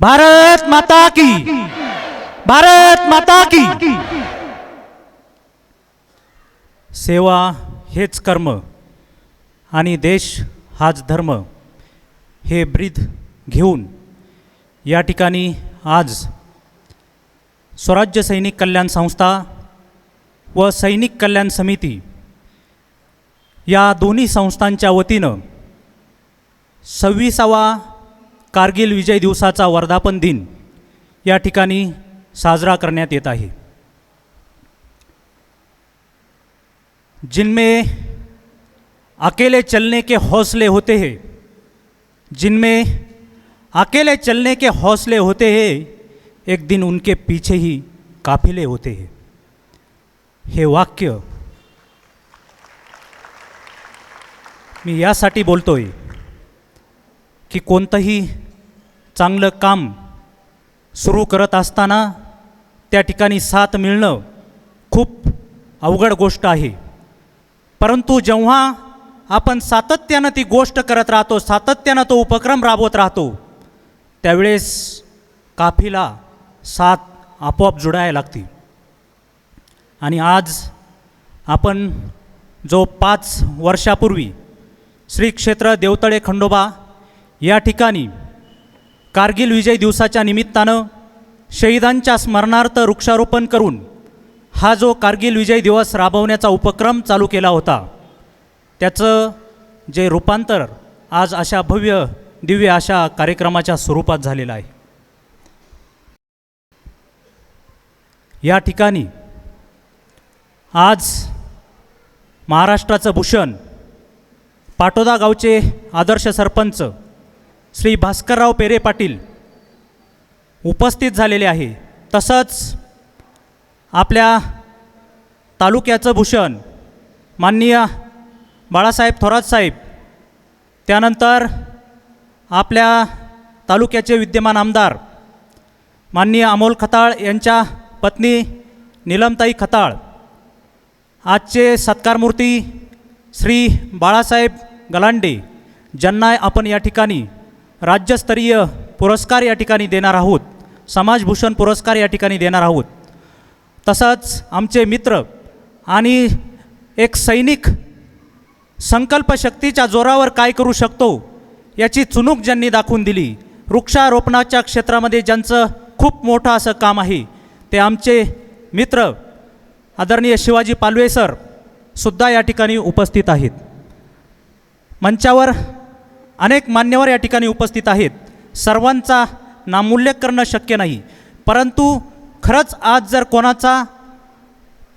भारत माता की। भारत माता की। सेवा हेच कर्म आणि देश हाच धर्म हे ब्रीद घेऊन या ठिकाणी आज स्वराज्य सैनिक कल्याण संस्था व सैनिक कल्याण समिती या दोन्ही संस्थांच्या वतीनं सव्वीसावा कारगिल विजय दिवसाचा वर्धापन दिन या ठिकाणी साजरा करण्यात येत आहे. जिनमें अकेले चलने के हौसले होते हैं जिनमें अकेले चलने के हौसले होते हैं एक दिन उनके पीछे ही काफिले होते हैं। हे वाक्य मी यासाठी बोलतोय. की कोणतंही चांगलं काम सुरू करत असताना त्या ठिकाणी साथ मिळणं खूप अवघड गोष्ट आहे. परंतु जेव्हा आपण सातत्यानं ती गोष्ट करत राहतो सातत्यानं तो उपक्रम राबवत राहतो त्यावेळेस काफीला साथ आपोआप जुडायला लागते. आणि आज आपण जो पाच वर्षापूर्वी श्री क्षेत्र देवतळे खंडोबा या ठिकाणी कारगिल विजय दिवसाच्या निमित्तानं शहीदांच्या स्मरणार्थ वृक्षारोपण करून हा जो कारगिल विजय दिवस राबवण्याचा उपक्रम चालू केला होता त्याचं जे रूपांतर आज अशा भव्य दिव्य अशा कार्यक्रमाच्या स्वरूपात झालेलं आहे. या ठिकाणी आज महाराष्ट्राचं भूषण पाटोदा गावचे आदर्श सरपंच श्री भास्करराव पेरे पाटील उपस्थित झालेले आहे. तसंच आपल्या तालुक्याचं भूषण माननीय बाळासाहेब थोरात साहेब त्यानंतर आपल्या तालुक्याचे विद्यमान आमदार माननीय अमोल खताळ यांच्या पत्नी निलमताई खताळ आजचे सत्कारमूर्ती श्री बाळासाहेब गलांडे ज्यांना आपण या ठिकाणी राज्यस्तरीय पुरस्कार या ठिकाणी देणार आहोत. समाजभूषण पुरस्कार या ठिकाणी देणार आहोत. तसंच आमचे मित्र आणि एक सैनिक संकल्पशक्तीच्या जोरावर काय करू शकतो याची चुणूक ज्यांनी दाखवून दिली वृक्षारोपणाच्या क्षेत्रामध्ये ज्यांचं खूप मोठं असं काम आहे ते आमचे मित्र आदरणीय शिवाजी पालवे सर सुद्धा या ठिकाणी उपस्थित आहेत. मंचावर अनेक मान्यवर या ठिकाणी उपस्थित आहेत. सर्वांचा नामोल्लेख करणं शक्य नाही. परंतु खरंच आज जर कोणाचा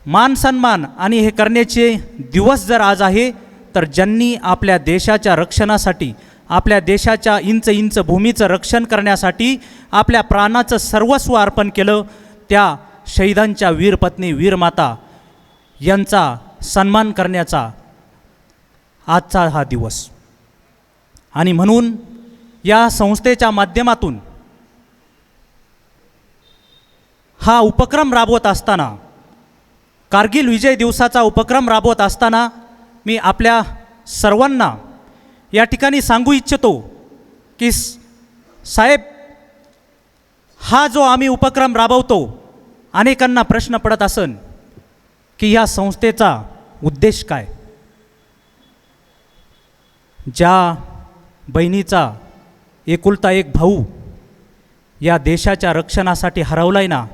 मान सन्मान आणि हे करण्याचे दिवस जर आज आहे तर ज्यांनी आपल्या देशाच्या रक्षणासाठी आपल्या देशाच्या इंच इंच भूमीचं रक्षण करण्यासाठी आपल्या प्राणाचं सर्वस्व अर्पण केलं त्या शहीदांच्या वीरपत्नी वीरमाता यांचा सन्मान करण्याचा आजचा हा दिवस. आणि म्हणून या संस्थेच्या माध्यमातून हा उपक्रम राबवत असताना कारगिल विजय दिवसाचा उपक्रम राबवत असताना मी आपल्या सर्वांना या ठिकाणी सांगू इच्छितो की साहेब हा जो आम्ही उपक्रम राबवतो अनेकांना प्रश्न पडत असन की या संस्थेचा उद्देश काय? ज्या बहिणीचा एकुलता एक भाऊ या देशाच्या रक्षणासाठी हरवलाय ना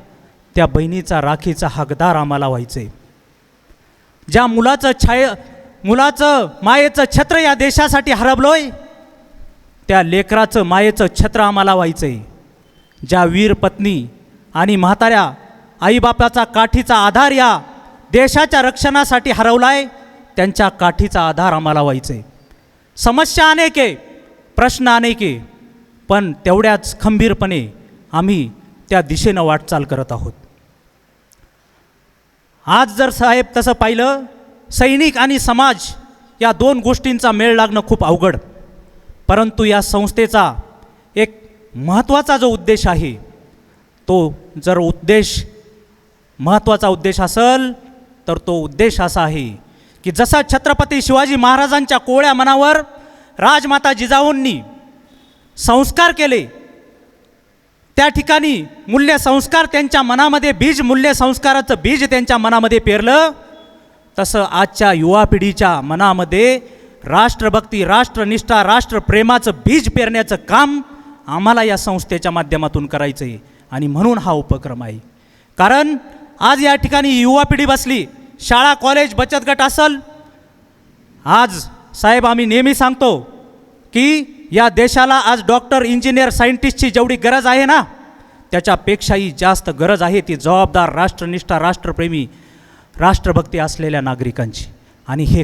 त्या बहिणीचा राखीचा हकदार आम्हाला व्हायचं. आहे ज्या मुलाचं छाय मुलाचं मायेचं छत्र या देशासाठी हरवलोय त्या लेकराचं मायेचं छत्र आम्हाला व्हायचं. आहे ज्या वीर पत्नी आणि म्हाताऱ्या आईबापाचा काठीचा आधार या देशाच्या रक्षणासाठी हरवलाय त्यांच्या काठीचा आधार आम्हाला व्हायचं. आहे समस्या अनेक आहे. प्रश्न अनेके पण तेवढ्याच खंबीरपणे आम्ही त्या दिशेनं वाटचाल करत आहोत. आज जर साहेब तसं पाहिलं सैनिक आणि समाज या दोन गोष्टींचा मेळ लागणं खूप अवघड. परंतु या संस्थेचा एक महत्त्वाचा जो उद्देश आहे तो जर उद्देश महत्त्वाचा उद्देश असेल तर तो उद्देश असा आहे की जसा छत्रपती शिवाजी महाराजांच्या कोवळ्या मनावर राजमाता जिजाऊंनी संस्कार केले. त्या ठिकाणी मूल्य संस्कार त्यांच्या मनामध्ये बीज मूल्य संस्काराचं बीज त्यांच्या मनामध्ये पेरलं. तसं आजच्या युवा पिढीच्या मनामध्ये राष्ट्रभक्ती राष्ट्रनिष्ठा राष्ट्रप्रेमाचं बीज पेरण्याचं काम आम्हाला या संस्थेच्या माध्यमातून करायचं आहे आणि म्हणून हा उपक्रम आहे. कारण आज या ठिकाणी युवा पिढी बसली शाळा कॉलेज बचत गट असल आज साहेब आम्ही नेहमी सांगतो की या देशाला आज डॉक्टर इंजिनियर सायंटिस्टची जेवढी गरज आहे ना त्याच्यापेक्षाही जास्त गरज आहे ती जबाबदार राष्ट्रनिष्ठा राष्ट्रप्रेमी राष्ट्रभक्ती असलेल्या नागरिकांची. आणि हे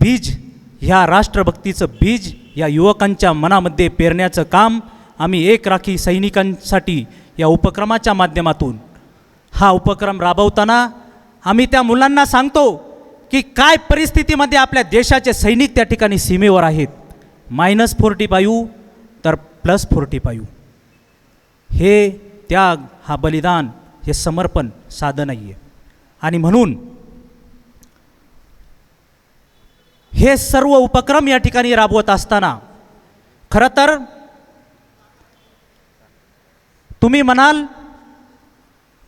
बीज ह्या राष्ट्रभक्तीचं बीज या युवकांच्या मनामध्ये पेरण्याचं काम आम्ही एक राखी सैनिकांसाठी या उपक्रमाच्या माध्यमातून हा उपक्रम राबवताना आम्ही त्या मुलांना सांगतो की काय परिस्थितीमध्ये आपल्या देशाचे सैनिक त्या ठिकाणी सीमेवर आहेत? मायनस फोर्टी फायू तर प्लस फोर्टी फायू हे त्याग हा बलिदान हे समर्पण साधं नाही आहे आणि म्हणून हे सर्व उपक्रम या ठिकाणी राबवत असताना खरं तर तुम्ही म्हणाल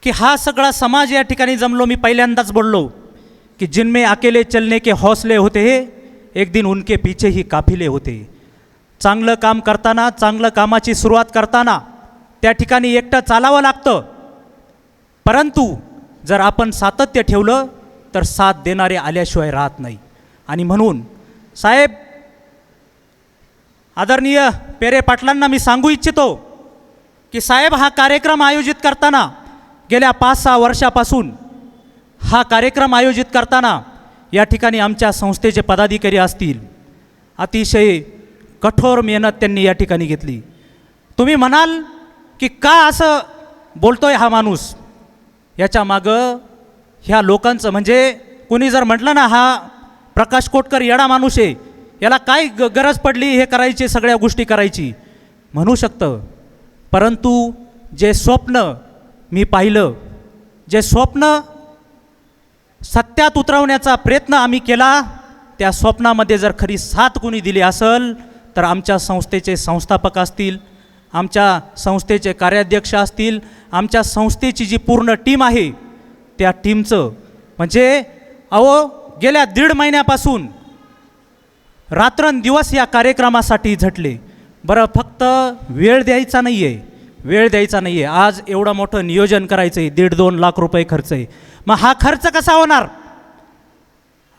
की हा सगळा समाज या ठिकाणी जमलो मी पहिल्यांदाच बोललो. कि जिनमें अकेले चलने के हौसले होते हैं एक दिन उनके पीछे ही काफिले होते चांगलं काम करताना चांगलं कामाची सुरुवात करताना त्या ठिकाणी एकटं चालावं लागतं. परंतु जर आपण सातत्य ठेवलं तर साथ देणारे आल्याशिवाय राहत नाही. आणि म्हणून साहेब आदरणीय पेरे पाटलांना मी सांगू इच्छितो की साहेब हा कार्यक्रम आयोजित करताना गेल्या पाच सहा वर्षापासून हा कार्यक्रम आयोजित करताना या ठिकाणी आमच्या संस्थेचे पदाधिकारी असतील. अतिशय कठोर मेहनत त्यांनी या ठिकाणी घेतली. तुम्ही म्हणाल की का असं बोलतोय हा माणूस? याच्या मागं ह्या लोकांचं म्हणजे कोणी जर म्हटलं ना हा प्रकाश कोटकर येडा माणूस आहे याला काय ग गरज पडली हे करायची सगळ्या गोष्टी करायची? म्हणू शकतं. परंतु जे स्वप्न मी पाहिलं जे स्वप्न सत्यात उतरवण्याचा प्रयत्न आम्ही केला. त्या स्वप्नामध्ये जर खरी साथ कोणी दिली असेल तर आमच्या संस्थेचे संस्थापक असतील आमच्या संस्थेचे कार्याध्यक्ष असतील आमच्या संस्थेची जी पूर्ण टीम आहे त्या टीमचं म्हणजे अहो गेल्या दीड महिन्यापासून रात्रंदिवस या कार्यक्रमासाठी झटले. बरं फक्त वेळ द्यायचा नाही आहे वेळ द्यायचा नाही आहे आज एवढं मोठं नियोजन करायचं आहे दीड दोन लाख रुपये खर्च आहे मग हा खर्च कसा होणार?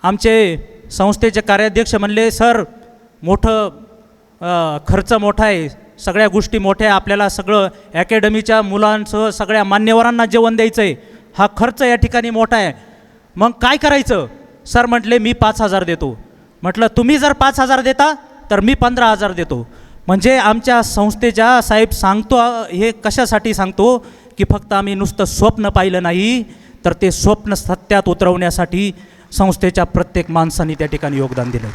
आमचे संस्थेचे कार्याध्यक्ष म्हणले सर मोठं खर्च मोठा आहे. सगळ्या गोष्टी मोठ्या आपल्याला सगळं अकॅडमीच्या मुलांसह सगळ्या मान्यवरांना जेवण द्यायचं आहे हा खर्च या ठिकाणी मोठा आहे. मग काय करायचं? सर म्हटले मी पाच हजार देतो. म्हटलं तुम्ही जर पाच हजार देता तर मी पंधरा हजार देतो. म्हणजे आमच्या संस्थेच्या साहेब सांगतो हे कशासाठी सांगतो की फक्त आम्ही नुसतं स्वप्न पाहिलं नाही तर ते स्वप्न सत्यात उतरवण्यासाठी संस्थेच्या प्रत्येक माणसाने त्या ठिकाणी योगदान दिलं.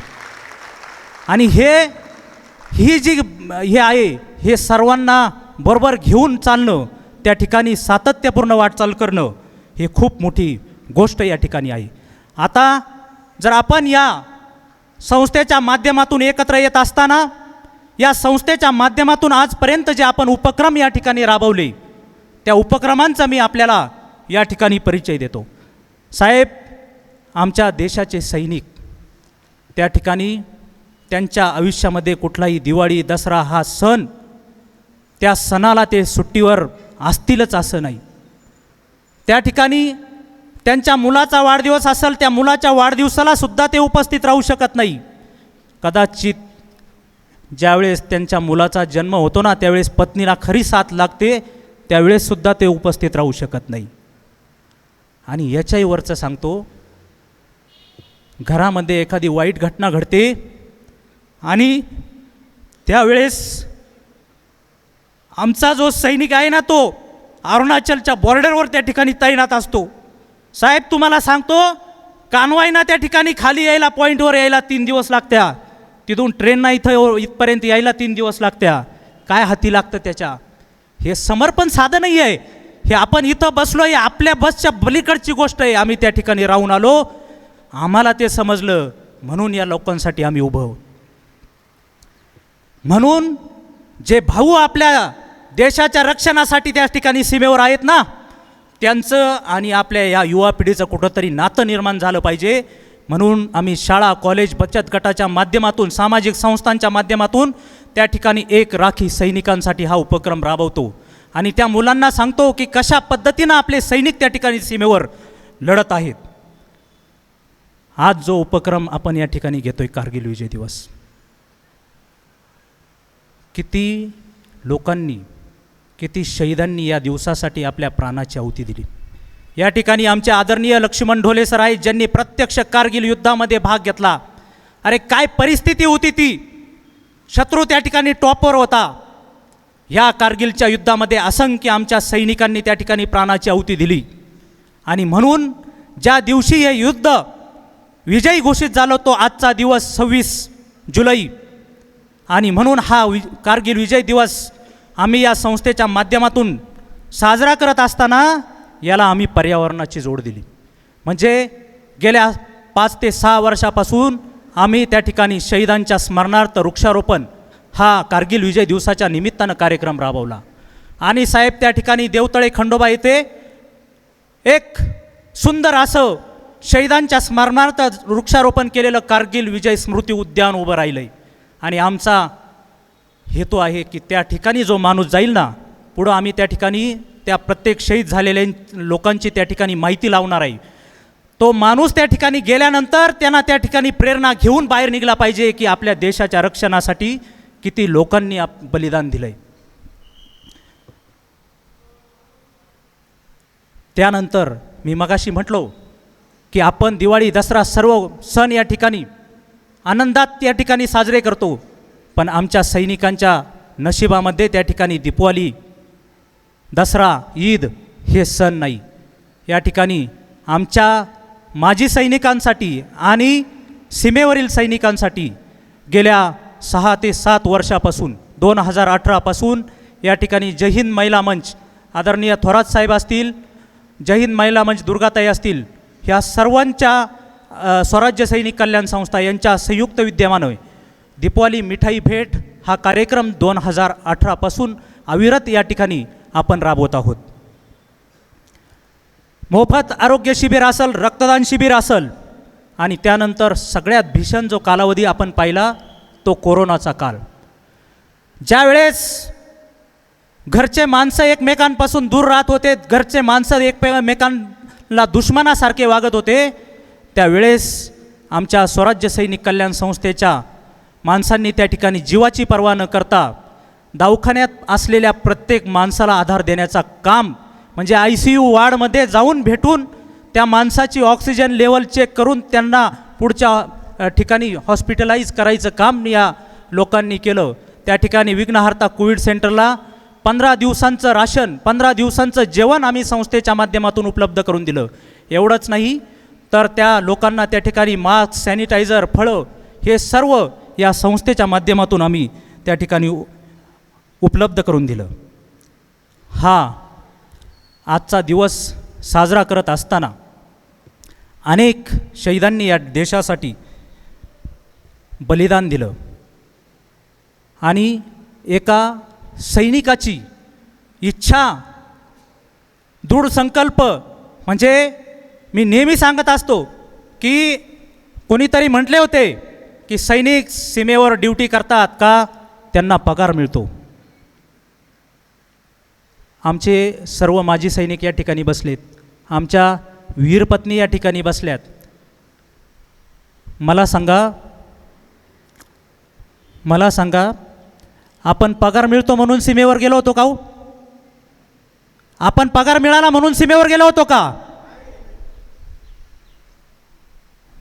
आणि हे ही जी हे आहे हे सर्वांना बरोबर घेऊन चालणं त्या ठिकाणी सातत्यपूर्ण वाटचाल करणं हे खूप मोठी गोष्ट या ठिकाणी आहे. आता जर आपण या संस्थेच्या माध्यमातून एकत्र येत असताना या संस्थेच्या माध्यमातून आजपर्यंत जे आपण उपक्रम या ठिकाणी राबवले त्या उपक्रमांचा मी आपल्याला या ठिकाणी परिचय देतो. साहेब आमच्या देशाचे सैनिक त्या ठिकाणी त्यांच्या आयुष्यामध्ये कुठलाही दिवाळी दसरा हा सण त्या सणाला ते सुट्टीवर असतीलच असं नाही. त्या ठिकाणी त्यांच्या मुलाचा वाढदिवस असेल त्या मुलाच्या वाढदिवसाला सुद्धा ते उपस्थित राहू शकत नाही. कदाचित ज्यावेळेस त्यांच्या मुलाचा जन्म होतो ना त्यावेळेस पत्नीला खरी साथ लागते त्यावेळेससुद्धा ते उपस्थित राहू शकत नाही. आणि याच्याही वरचं सांगतो घरामध्ये एखादी वाईट घटना घडते आणि त्यावेळेस आमचा जो सैनिक आहे ना तो अरुणाचलच्या बॉर्डरवर त्या ठिकाणी तैनात असतो. साहेब तुम्हाला सांगतो कानवाईना त्या ठिकाणी खाली यायला पॉईंटवर यायला तीन दिवस लागत्या. तिथून ट्रेनना इथं इथपर्यंत यायला तीन दिवस लागत्या. काय हाती लागतं त्याच्या? हे समर्पण साधं नाही आहे हे आपण इथं बसलो आहे आपल्या बसच्या बलीकडची गोष्ट आहे. आम्ही त्या ठिकाणी राहून आलो. आम्हाला ते समजलं. म्हणून या लोकांसाठी आम्ही उभं आहोत. म्हणून जे भाऊ आपल्या देशाच्या रक्षणासाठी त्या ठिकाणी सीमेवर आहेत ना त्यांचं आणि आपल्या या युवा पिढीचं कुठंतरी नातं निर्माण झालं पाहिजे. म्हणून आम्ही शाळा कॉलेज बचत गटाच्या माध्यमातून सामाजिक संस्थांच्या माध्यमातून त्या ठिकाणी एक राखी सैनिकांसाठी हा उपक्रम राबवतो. आणि त्या मुलांना सांगतो की कशा पद्धतीनं आपले सैनिक त्या ठिकाणी सीमेवर लढत आहेत. आज जो उपक्रम आपण या ठिकाणी घेतोय कारगिल विजय दिवस. किती लोकांनी किती शहीदांनी या दिवसासाठी आपल्या प्राणाची आहुती दिली. या ठिकाणी आमचे आदरणीय लक्ष्मण ढोले सर आहेत ज्यांनी प्रत्यक्ष कारगिल युद्धामध्ये भाग घेतला. अरे काय परिस्थिती होती ती? शत्रू त्या ठिकाणी टॉपवर होता. ह्या कारगिलच्या युद्धामध्ये असंख्य आमच्या सैनिकांनी त्या ठिकाणी प्राणाची आहुती दिली. आणि म्हणून ज्या दिवशी हे युद्ध विजयी घोषित झालं तो आजचा दिवस सव्वीस जुलै. आणि म्हणून हा वि कारगिल विजय दिवस आम्ही या संस्थेच्या माध्यमातून साजरा करत असताना याला आम्ही पर्यावरणाची जोड दिली. म्हणजे गेल्या पाच ते सहा वर्षापासून आम्ही त्या ठिकाणी शहीदांच्या स्मरणार्थ वृक्षारोपण हा कारगिल विजय दिवसाच्या निमित्तानं कार्यक्रम राबवला. आणि साहेब त्या ठिकाणी देवतळे खंडोबा येथे एक सुंदर असं शहीदांच्या स्मरणार्थ वृक्षारोपण केलेलं कारगिल विजय स्मृती उद्यान उभं राहिलं आहे आणि आमचा हेतू आहे की त्या ठिकाणी जो माणूस जाईल ना पुढं आम्ही त्या ठिकाणी त्या प्रत्येक शहीद झालेल्या लोकांची त्या ठिकाणी माहिती लावणार आहे. तो माणूस त्या ठिकाणी गेल्यानंतर त्यांना त्या ठिकाणी प्रेरणा घेऊन बाहेर निघला पाहिजे की आपल्या देशाच्या रक्षणासाठी किती लोकांनी आप बलिदान दिलं आहे त्यानंतर मी मगाशी म्हटलो की आपण दिवाळी दसरा सर्व सण या ठिकाणी आनंदात या ठिकाणी साजरे करतो. पण आमच्या सैनिकांच्या नशिबामध्ये त्या ठिकाणी दीपवाली दसरा ईद हे सण नाही. या ठिकाणी आमच्या माजी सैनिकांसाठी आणि सीमेवरील सैनिकांसाठी गेल्या सहा ते सात वर्षापासून दोन हजार अठरापासून या ठिकाणी जहिंद महिला मंच आदरणीय थोरात साहेब असतील जहिंद महिला मंच दुर्गाताई असतील ह्या सर्वांच्या स्वराज्य सैनिक कल्याण संस्था यांच्या संयुक्त विद्यमानं दीपावली मिठाई भेट हा कार्यक्रम दोन हजार अठरापासून अविरत या ठिकाणी आपण राबवत आहोत. मोफत आरोग्य शिबिर असल रक्तदान शिबिर असल आणि त्यानंतर सगळ्यात भीषण जो कालावधी आपण पाहिला तो कोरोनाचा काल ज्यावेळेस घरचे माणसं एकमेकांपासून दूर राहत होते घरचे माणसं एकमेकांना दुश्मनासारखे वागत होते त्यावेळेस आमच्या स्वराज्य सैनिक कल्याण संस्थेच्या माणसांनी त्या ठिकाणी जीवाची पर्वा न करता दवाखान्यात असलेल्या प्रत्येक माणसाला आधार देण्याचा काम म्हणजे आय सी यू वार्डमध्ये जाऊन भेटून त्या माणसाची ऑक्सिजन लेवल चेक करून त्यांना पुढच्या ठिकाणी हॉस्पिटलाइज करायचं काम या लोकांनी केलं. त्या ठिकाणी विघ्नहर्ता कोविड सेंटरला पंधरा दिवसांचं राशन पंधरा दिवसांचं जेवण आम्ही संस्थेच्या माध्यमातून उपलब्ध करून दिलं. एवढंच नाही तर त्या लोकांना त्या ठिकाणी मास्क सॅनिटायझर फळं हे सर्व या संस्थेच्या माध्यमातून आम्ही त्या ठिकाणी उपलब्ध करून दिलं. हा आजचा दिवस साजरा करत असताना अनेक शहीदांनी या देशासाठी बलिदान दिलं. आणि एका सैनिकाची इच्छा दृढ संकल्प म्हणजे मी नेहमी सांगत असतो की कोणीतरी म्हटले होते की सैनिक सीमेवर ड्युटी करतात का? त्यांना पगार मिळतो. आमचे सर्व माजी सैनिक या ठिकाणी बसलेत. आमच्या वीरपत्नी या ठिकाणी बसल्यात. मला सांगा मला सांगा आपण पगार मिळतो म्हणून सीमेवर गेलो होतो का हो? आपण पगार मिळाला म्हणून सीमेवर गेलो होतो का?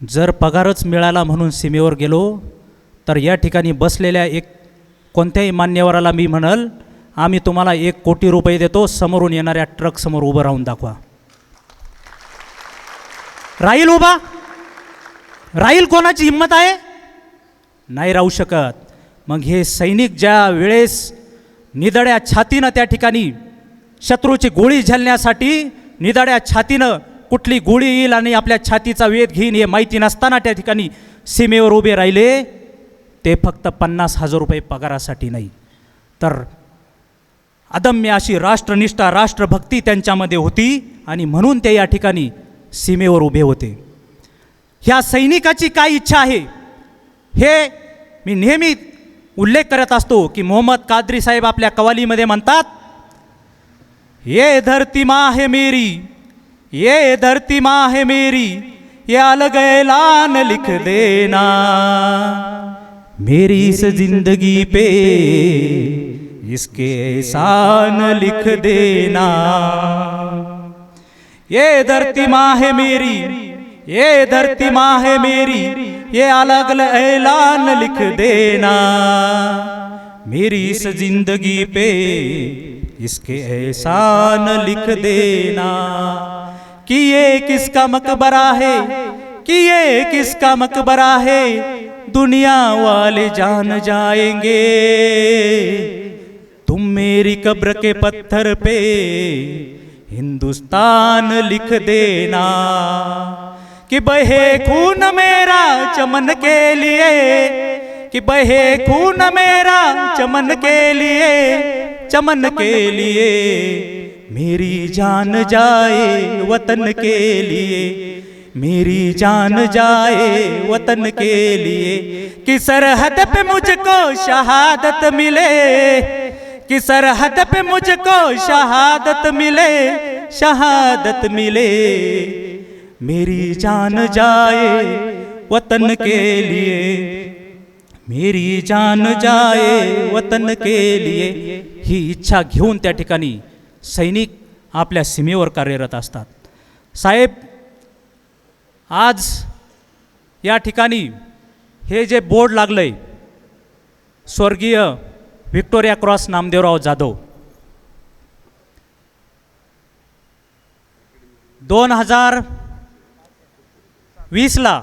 जर पगारच मिळाला म्हणून सीमेवर गेलो तर या ठिकाणी बसलेल्या एक कोणत्याही मान्यवराला मी म्हणल आम्ही तुम्हाला एक कोटी रुपये देतो समोरून येणाऱ्या ट्रकसमोर उभं राहून दाखवा. राहील उभा? राहील कोणाची हिंमत आहे? नाही राहू शकत. मग हे सैनिक ज्या वेळेस निदड्या छातीनं त्या ठिकाणी शत्रूची गोळी झेलण्यासाठी निदड्या छातीनं कुठली गोळी येईल आणि आपल्या छातीचा वेध घेईन हे माहिती नसताना त्या ठिकाणी सीमेवर उभे राहिले ते फक्त पन्नास हजार रुपये पगारासाठी नाही. तर अदम्य अशी राष्ट्रनिष्ठा राष्ट्रभक्ती त्यांच्यामध्ये होती आणि म्हणून ते या ठिकाणी सीमेवर उभे होते. ह्या सैनिकाची काय इच्छा आहे? हे मी नेहमी उल्लेख करत असतो की मोहम्मद कादरी साहेब आपल्या कवालीमध्ये म्हणतात ये धरती माँ है मेरी ये धरती माँ है मेरी ये अलग ऐलान लिख देना। मेरी इस जिंदगी पे इसके एहसान लिख देना। ये धरती माँ है मेरी, ये धरती माँ है मेरी, ये अलग अलग ऐलान लिख देना। मेरी इस ज़िंदगी पे इसके एहसान लिख देना कि ये किसका मकबरा है, कि ये किसका मकबरा है, दुनिया वाले जान जाएँगे। मेरी कब्र के पत्थर पे हिंदुस्तान लिख देना कि बहे खून मेरा चमन के लिए, कि बहे खून मेरा चमन के लिए, चमन के लिए मेरी जान जाए वतन के लिए, मेरी जान जाए वतन के लिए, कि सरहद पे मुझको शहादत मिले। कि सरहद पे मुझको शहादत मिले शहादत मिले। मेरी जान जाए वतन के लिए। मेरी जान जाए वतन के लिए। ही इच्छा घेऊन त्या ठिकाणी सैनिक आपल्या सीमेवर कार्यरत असतात. साहेब आज या ठिकाणी हे जे बोर्ड लागलं आहे स्वर्गीय व्हिक्टोरिया क्रॉस नामदेवराव जाधव दोन हजार वीसला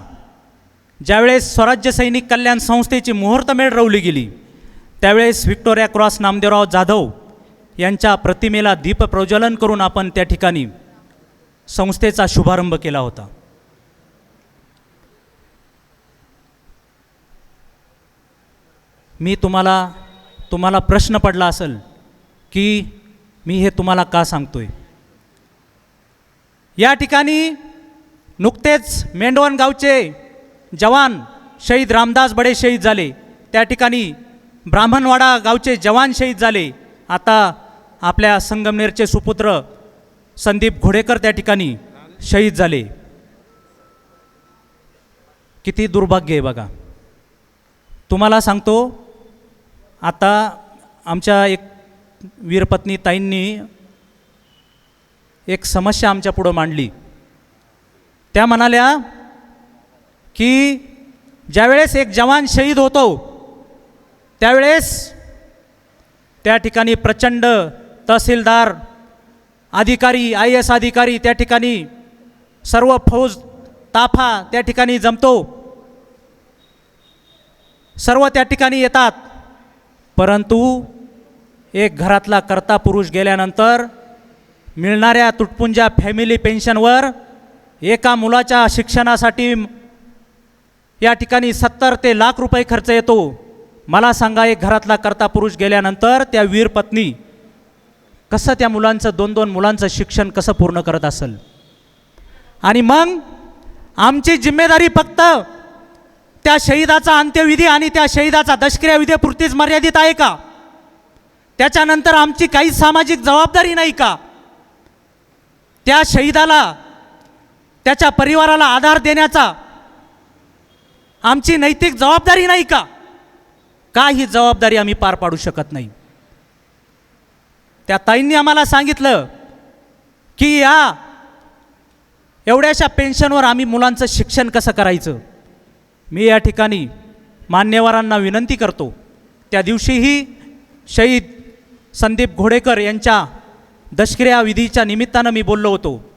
ज्यावेळेस स्वराज्य सैनिक कल्याण संस्थेची मुहूर्तमेढ रवली गेली त्यावेळेस व्हिक्टोरिया क्रॉस नामदेवराव जाधव यांच्या प्रतिमेला दीपप्रज्वलन करून आपण त्या ठिकाणी संस्थेचा शुभारंभ केला होता. मी तुम्हाला तुम्हाला प्रश्न पडला असेल की मी हे तुम्हाला का सांगतोय? या ठिकाणी नुकतेच मेंढवण गावचे जवान शहीद रामदास बडे शहीद झाले. त्या ठिकाणी ब्राह्मणवाडा गावचे जवान शहीद झाले. आता आपल्या संगमनेरचे सुपुत्र संदीप घोडेकर त्या ठिकाणी शहीद झाले. किती दुर्भाग्य आहे बघा. तुम्हाला सांगतो आता आमच्या एक वीरपत्नी ताईंनी एक समस्या आमच्या पुढं मांडली. त्या म्हणाल्या की ज्यावेळेस एक जवान शहीद होतो त्यावेळेस त्या ठिकाणी प्रचंड तहसीलदार अधिकारी आय एस अधिकारी त्या ठिकाणी सर्व फौज ताफा त्या ठिकाणी जमतो. सर्व त्या ठिकाणी येतात. परंतु एक घरातला कर्ता पुरुष गेल्यानंतर मिळणाऱ्या तुटपुंजा फॅमिली पेन्शनवर एका मुलाच्या शिक्षणासाठी या ठिकाणी सत्तर ते लाख रुपये खर्च येतो. मला सांगा एक घरातला कर्ता पुरुष गेल्यानंतर त्या वीर पत्नी कसं त्या मुलांचं दोन दोन मुलांचं शिक्षण कसं पूर्ण करत असेल? आणि मग आमची जिम्मेदारी फक्त त्या शहीदाचा अंत्यविधी आणि त्या शहीदाचा दशक्रियाविधीपुरतीच मर्यादित आहे का? त्याच्यानंतर आमची काही सामाजिक जबाबदारी नाही का? त्या शहीदाला त्याच्या परिवाराला आधार देण्याचा आमची नैतिक जबाबदारी नाही का? का ही जबाबदारी आम्ही पार पाडू शकत नाही. त्या ताईंनी आम्हाला सांगितलं की या एवढ्याशा पेन्शनवर आम्ही मुलांचं शिक्षण कसं करायचं? मी या ठिकाणी मान्यवरांना विनंती करतो. त्या दिवशीही शहीद संदीप घोडेकर यांच्या दशक्रिया विधीच्या निमित्तानं मी बोललो होतो.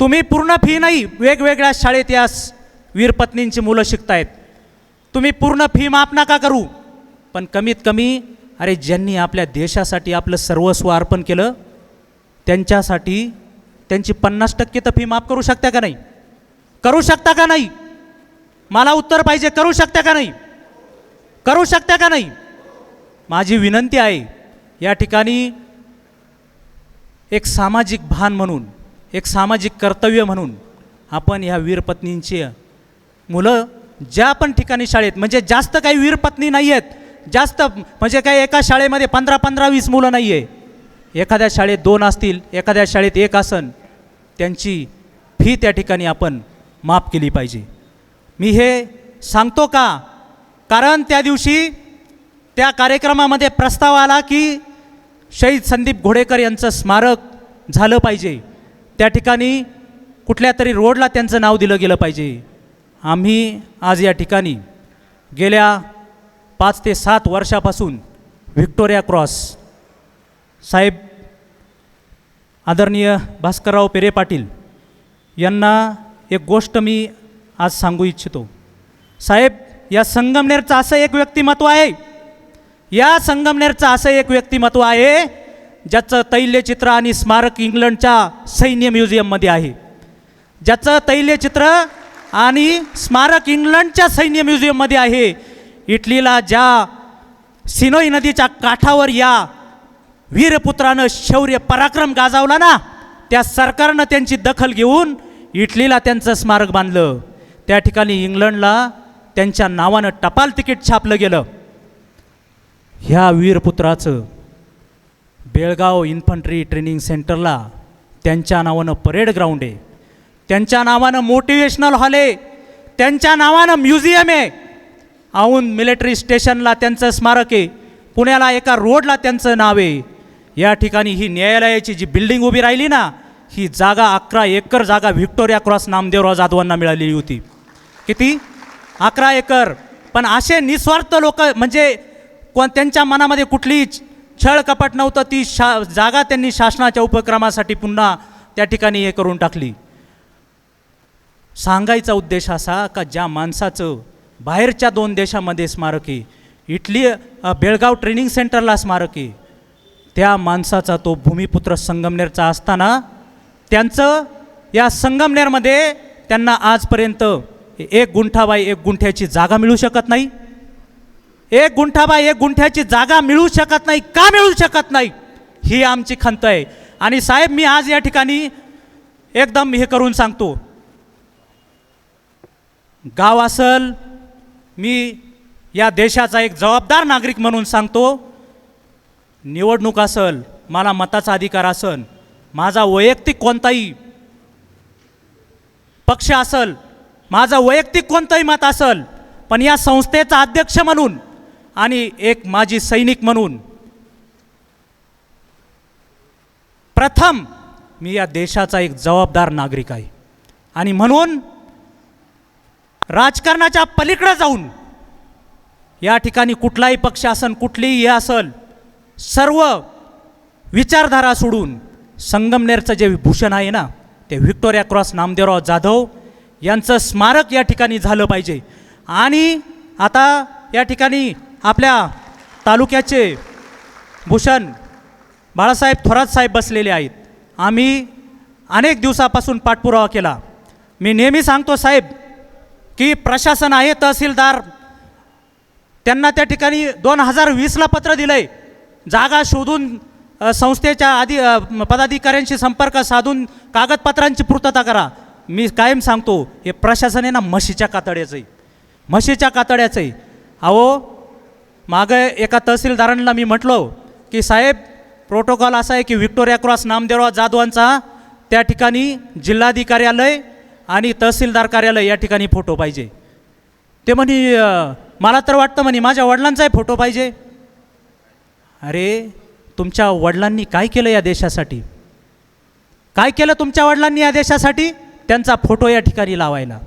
तुम्ही पूर्ण फी नाही वेगवेगळ्या शाळेत या वीरपत्नींची मुलं शिकतायत. तुम्ही पूर्ण फी माफ नका करू. पण कमीत कमी अरे ज्यांनी आपल्या देशासाठी आपलं सर्वस्व अर्पण केलं त्यांच्यासाठी त्यांची पन्नास टक्के तर फी माफ करू शकता का नाही? करू शकता का नाही? मला उत्तर पाहिजे करू शकता का नाही? करू शकता का नाही? माझी विनंती आहे या ठिकाणी एक सामाजिक भान म्हणून एक सामाजिक कर्तव्य म्हणून आपण ह्या वीरपत्नींची मुलं ज्या पण ठिकाणी शाळेत म्हणजे जास्त काही वीरपत्नी नाही आहेत जास्त म्हणजे काही एका शाळेमध्ये पंधरा पंधरा वीस मुलं नाही आहे एखाद्या शाळेत दोन असतील एखाद्या शाळेत एक असन त्यांची फी त्या ठिकाणी आपण माफ केली पाहिजे. मी हे सांगतो का? कारण त्या दिवशी त्या कार्यक्रमामध्ये प्रस्ताव आला की शहीद संदीप घोडेकर यांचं स्मारक झालं पाहिजे. त्या ठिकाणी कुठल्या तरी रोडला त्यांचं नाव दिलं गेलं पाहिजे. आम्ही आज या ठिकाणी गेल्या पाच ते सात वर्षापासून व्हिक्टोरिया क्रॉस साहेब आदरणीय भास्करराव पेरे पाटील यांना एक गोष्ट मी आज सांगू इच्छितो. साहेब या संगमनेरचं असं एक व्यक्तिमत्व आहे. या संगमनेरचं असं एक व्यक्तिमत्व आहे ज्याचं तैल्यचित्र आणि स्मारक इंग्लंडच्या सैन्य म्युझियममध्ये आहे. ज्याचं तैल्यचित्र आणि स्मारक इंग्लंडच्या सैन्य म्युझियममध्ये आहे. इटलीला ज्या सिनोई नदीच्या काठावर या वीरपुत्रानं शौर्य पराक्रम गाजावला ना त्या सरकारनं त्यांची दखल घेऊन इटलीला त्यांचं स्मारक बांधलं. त्या ठिकाणी इंग्लंडला त्यांच्या नावानं टपाल तिकीट छापलं गेलं. ह्या वीरपुत्राचं बेळगाव इन्फंट्री ट्रेनिंग सेंटरला त्यांच्या नावानं परेड ग्राउंड आहे. त्यांच्या नावानं मोटिवेशनल हॉल आहे. त्यांच्या नावानं म्युझियम आहे. औंध मिलिटरी स्टेशनला त्यांचं स्मारक आहे. पुण्याला एका रोडला त्यांचं नाव आहे. या ठिकाणी ही न्यायालयाची जी बिल्डिंग उभी राहिली ना ही जागा अकरा एकर जागा व्हिक्टोरिया क्रॉस नामदेवराव जाधवांना मिळालेली होती. किती? अकरा एकर. पण असे निस्वार्थ लोक म्हणजे कोण त्यांच्या मनामध्ये कुठलीही छळ कपट नव्हतं ती शा जागा त्यांनी शासनाच्या उपक्रमासाठी पुन्हा त्या ठिकाणी हे करून टाकली. सांगायचा उद्देश असा का ज्या माणसाचं बाहेरच्या दोन देशामध्ये स्मारक आहे इटली बेळगाव ट्रेनिंग सेंटरला स्मारक आहे त्या माणसाचा तो भूमिपुत्र संगमनेरचा असताना त्यांचं या संगमनेरमध्ये त्यांना आजपर्यंत एक गुंठाबाई एक गुंठ्याची जागा मिळू शकत नाही. एक गुंठाबाई एक गुंठ्याची जागा मिळू शकत नाही. का मिळू शकत नाही? ही आमची खंत आहे. आणि साहेब मी आज या ठिकाणी एकदम हे करून सांगतो. गाव असल मी या देशाचा एक जबाबदार नागरिक म्हणून सांगतो. निवडणूक असल मला मताचा अधिकार असल माझा वैयक्तिक कोणताही पक्ष असल माझं वैयक्तिक कोणतंही मत असल पण या संस्थेचा अध्यक्ष म्हणून आणि एक माजी सैनिक म्हणून प्रथम मी या देशाचा एक जबाबदार नागरिक आहे. आणि म्हणून राजकारणाच्या पलीकडे जाऊन या ठिकाणी कुठलाही पक्ष असन कुठलीही हे असल सर्व विचारधारा सोडून संगमनेरचं जे भूषण आहे ना ते व्हिक्टोरिया क्रॉस नामदेवराव जाधव यांचं स्मारक या ठिकाणी झालं पाहिजे. आणि आता या ठिकाणी आपल्या तालुक्याचे भूषण बाळासाहेब थोरात साहेब बसलेले आहेत. आम्ही अनेक दिवसापासून पाठपुरावा केला. मी नेहमी सांगतो साहेब की प्रशासन आहे तहसीलदार त्यांना त्या ठिकाणी दोन हजार वीसला पत्र दिलं आहे जागा शोधून संस्थेच्या आधी पदाधिकाऱ्यांशी संपर्क साधून कागदपत्रांची पूर्तता करा. मी कायम सांगतो हे प्रशासन आहे ना म्हशीच्या कातड्याचं आहे. म्हशीच्या कातड्याचं आहे. अहो मागं एका तहसीलदारांना मी म्हटलो की साहेब प्रोटोकॉल असा आहे की व्हिक्टोरिया क्रॉस नामदेवराव जाधवांचा त्या ठिकाणी जिल्हाधिकार्यालय आणि तहसीलदार कार्यालय या ठिकाणी फोटो पाहिजे. ते म्हणे मला तर वाटतं म्हणे माझ्या वडिलांचाही फोटो पाहिजे. अरे तुमच्या वडिलांनी काय केलं या देशासाठी? काय केलं तुमच्या वडिलांनी या देशासाठी? त्यांचा फोटो या ठिकाणी लावायला.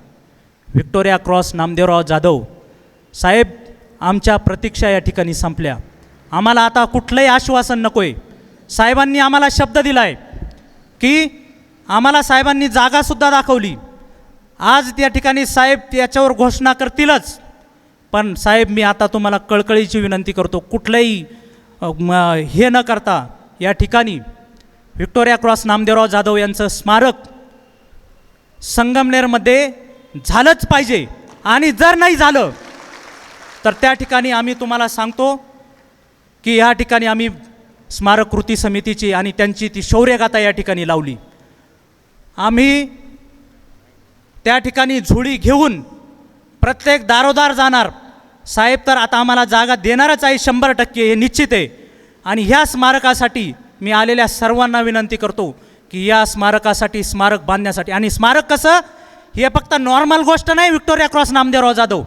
व्हिक्टोरिया क्रॉस नामदेवराव जाधव साहेब आमच्या प्रतीक्षा या ठिकाणी संपल्या. आम्हाला आता कुठलंही आश्वासन नको आहे साहेबांनी आम्हाला शब्द दिला आहे की आम्हाला साहेबांनी जागासुद्धा दाखवली. आज त्या ठिकाणी साहेब याच्यावर घोषणा करतीलच. पण साहेब मी आता तुम्हाला कळकळीची विनंती करतो कुठलंही हे न करता या ठिकाणी व्हिक्टोरिया क्रॉस नामदेवराव जाधव यांचं स्मारक संगमनेरमध्ये झालंच पाहिजे. आणि जर नाही झालं तर त्या ठिकाणी आम्ही तुम्हाला सांगतो की या ठिकाणी आम्ही स्मारक कृती समितीची आणि त्यांची ती शौर्यगाथा या ठिकाणी लावली. आम्ही त्या ठिकाणी झुळी घेऊन प्रत्येक दारोदार जाणार. साहेब तर आता आम्हाला जागा देणारच आहे शंभर टक्के हे निश्चित आहे. आणि ह्या स्मारकासाठी मी आलेल्या सर्वांना विनंती करतो की या स्मारकासाठी स्मारक बांधण्यासाठी. आणि स्मारक कसं? हे फक्त नॉर्मल गोष्ट नाही Victoria cross Namdevrao Jadhav.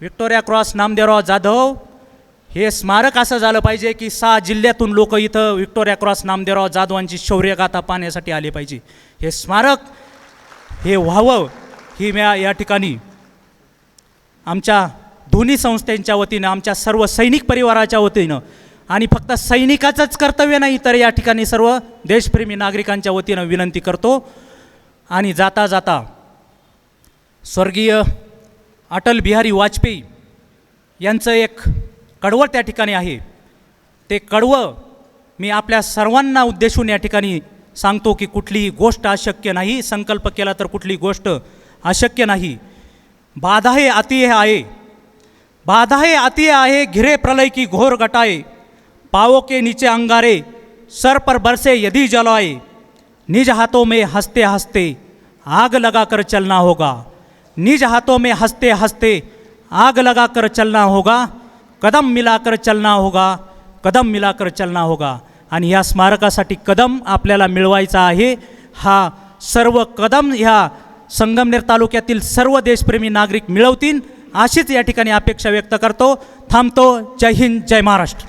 Victoria cross Namdevrao Jadhav हे स्मारक असं झालं पाहिजे की सहा जिल्ह्यातून लोक इथं विक्टोरिया क्रॉस नामदेवराव जाधवांची शौर्यगाथा पाहण्यासाठी आले पाहिजे. हे स्मारक हे व्हावं ही म्या या ठिकाणी आमच्या दोन्ही संस्थांच्या वतीनं आमच्या सर्व सैनिक परिवाराच्या वतीनं आणि फक्त सैनिकाचंच कर्तव्य नाही तर या ठिकाणी सर्व देशप्रेमी नागरिकांच्या वतीनं विनंती करतो. आणि जाता जाता स्वर्गीय अटल बिहारी वाजपेयी यांचं एक कडवं त्या ठिकाणी आहे. ते कडवं मी आपल्या सर्वांना उद्देशून या ठिकाणी सांगतो की कुठलीही गोष्ट अशक्य नाही संकल्प केला तर कुठली गोष्ट अशक्य नाही. बाधा हे अति आहे बाधा हे अति आहे घिरे प्रलय की घोर घटाए पावों के नीचे अंगारे सर पर बरसे यदि जलाए निज हाथों में हंसते हंसते आग लगाकर चलना होगा। निज हाथों में हंसते हंसते आग लगाकर चलना होगा कदम मिलाकर चलना होगा कदम मिलाकर चलना होगा। आणि या स्मारकासाठी कदम आपल्याला मिळवायचा आहे. हा सर्व कदम ह्या संगमनेर तालुक्यातील सर्व देशप्रेमी नागरिक मिळवतील अशीच या ठिकाणी अपेक्षा व्यक्त करतो. थांबतो. जय हिंद जय महाराष्ट्र.